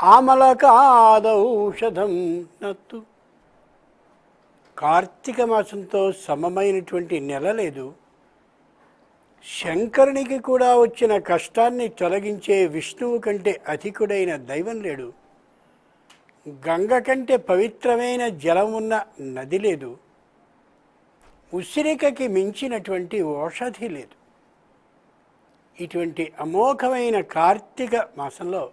ఆమలకాదౌషధం నత్తు. కార్తీక మాసంతో సమమైనటువంటి నెల లేదు. శంకరునికి కూడా వచ్చిన కష్టాన్ని తొలగించే విష్ణువు కంటే అధికుడైన దైవం లేడు. గంగ కంటే పవిత్రమైన జలం ఉన్న నది లేదు. ఉసిరికకి మించినటువంటి ఔషధి లేదు. ఇటువంటి అమోఘమైన కార్తీక మాసంలో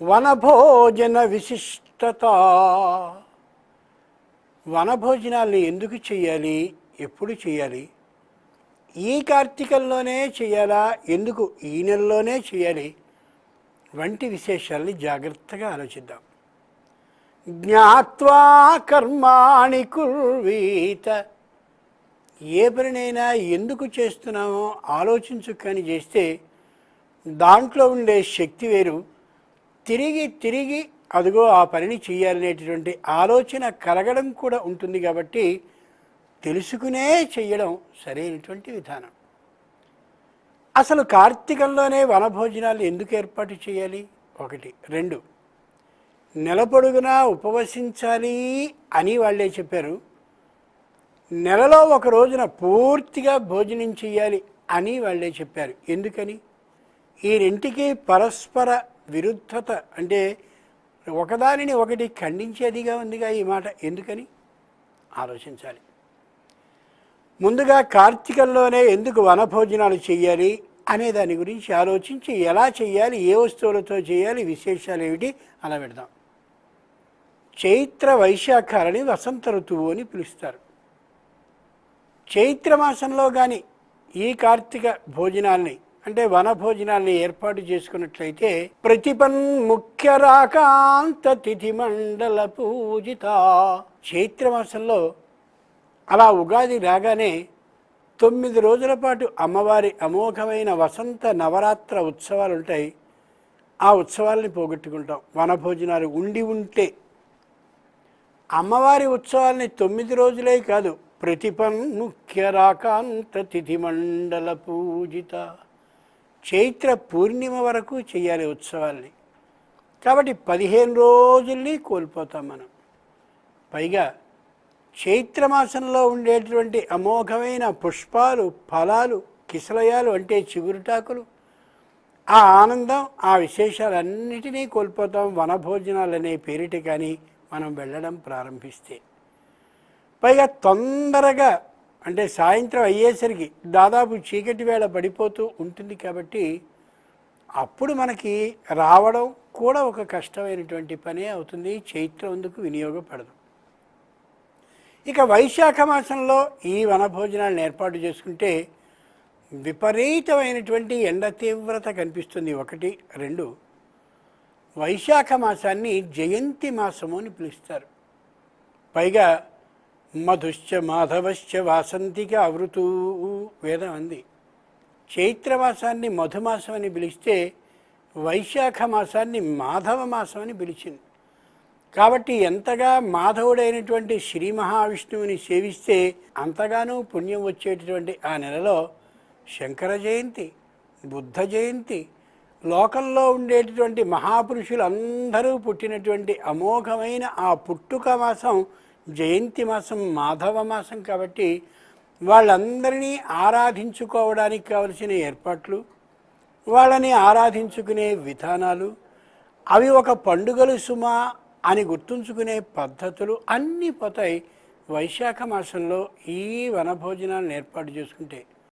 వనభోజన విశిష్టత. వనభోజనాల్ని ఎందుకు చేయాలి ఎప్పుడు చేయాలి ఈ కార్తీకంలోనే చేయాలా ఎందుకు ఈ నెలలోనే చేయాలి వంటి విశేషాల్ని జాగ్రత్తగా ఆలోచిద్దాం. జ్ఞాత్వా కర్మాణి కుర్వీత. ఏ పనినైనా ఎందుకు చేస్తున్నామో ఆలోచించు కానీ చేస్తే దాంట్లో ఉండే శక్తి వేరు. తిరిగి తిరిగి అదిగో ఆ పనిని చేయాలనేటటువంటి ఆలోచన కలగడం కూడా ఉంటుంది కాబట్టి తెలుసుకునే చేయడం సరైనటువంటి విధానం. అసలు కార్తీకంలోనే వనభోజనాలు ఎందుకు ఏర్పాటు చేయాలి? ఒకటి. రెండు. నెల పొడుగునా ఉపవసించాలి అని వాళ్ళే చెప్పారు. నెలలో ఒక రోజున పూర్తిగా భోజనం చేయాలి అని వాళ్ళే చెప్పారు. ఎందుకని? ఈ రెంటికి పరస్పర విరుద్ధత అంటే ఒకదానిని ఒకటి ఖండించేదిగా ఉందిగా ఈ మాట. ఎందుకని? ఆలోచించాలి. ముందుగా కార్తీకంలోనే ఎందుకు వనభోజనాలు చేయాలి అనే దాని గురించి ఆలోచించి ఎలా చేయాలి ఏ వస్తువులతో చేయాలి విశేషాలు ఏమిటి అలా పెడదాం. చైత్ర వైశాఖాలని వసంత ఋతువు అని పిలుస్తారు. చైత్రమాసంలో కానీ ఈ కార్తీక భోజనాల్ని అంటే వన భోజనాల్ని ఏర్పాటు చేసుకున్నట్లయితే ప్రతిపన్ ముఖ్య రాకాంత తిథి మండల పూజిత. చైత్రమాసంలో అలా ఉగాది రాగానే తొమ్మిది రోజుల పాటు అమ్మవారి అమోఘమైన వసంత నవరాత్ర ఉత్సవాలు ఉంటాయి ఆ ఉత్సవాల్ని పోగొట్టుకుంటాం. వనభోజనాలు ఉండి ఉంటే. అమ్మవారి ఉత్సవాల్ని తొమ్మిది రోజులే కాదు ప్రతిపన్ ముఖ్య రాకాంత తిథి మండల పూజిత. చైత్ర పూర్ణిమ వరకు చేయాలి ఉత్సవాల్ని. కాబట్టి పదిహేను రోజుల్ని కోల్పోతాం మనం. పైగా చైత్రమాసంలో ఉండేటువంటి అమోఘమైన పుష్పాలు ఫలాలు కిసలయాలు అంటే చిగురుటాకులు ఆ ఆనందం ఆ విశేషాలన్నిటినీ కోల్పోతాం వనభోజనాలు అనే పేరిట కానీ మనం వెళ్ళడం ప్రారంభిస్తే. పైగా తొందరగా అంటే సాయంత్రం అయ్యేసరికి దాదాపు చీకటి వేళ పడిపోతూ ఉంటుంది కాబట్టి అప్పుడు మనకి రావడం కూడా ఒక కష్టమైనటువంటి పనే అవుతుంది. చైత్రం అందుకు వినియోగపడదు. ఇక వైశాఖ మాసంలో ఈ వనభోజనాలను ఏర్పాటు చేసుకుంటే విపరీతమైనటువంటి ఎండ తీవ్రత కనిపిస్తుంది. ఒకటి రెండు. వైశాఖ మాసాన్ని జయంతి మాసము అని పిలుస్తారు. పైగా మధుశ్చ మాధవశ్చ వాసంతిక అవృతూ వేదం అంది. చైత్రమాసాన్ని మధుమాసం అని పిలిస్తే వైశాఖ మాసాన్ని మాధవ మాసం అని పిలిచింది. కాబట్టి ఎంతగా మాధవుడైనటువంటి శ్రీ మహావిష్ణువుని సేవిస్తే అంతగానూ పుణ్యం వచ్చేటటువంటి ఆ నెలలో శంకర జయంతి బుద్ధ జయంతి లోకంలో ఉండేటటువంటి మహాపురుషులు అందరూ పుట్టినటువంటి అమోఘమైన ఆ పుట్టుక మాసం జయంతి మాసం మాధవ మాసం కాబట్టి వాళ్ళందరినీ ఆరాధించుకోవడానికి కావలసిన ఏర్పాట్లు వాళ్ళని ఆరాధించుకునే విధానాలు అవి ఒక పండుగలు సుమా అని గుర్తుంచుకునే పద్ధతులు అన్నీ పోతాయి. వైశాఖ మాసంలో ఈ వనభోజనాలను ఏర్పాటు చేసుకుంటే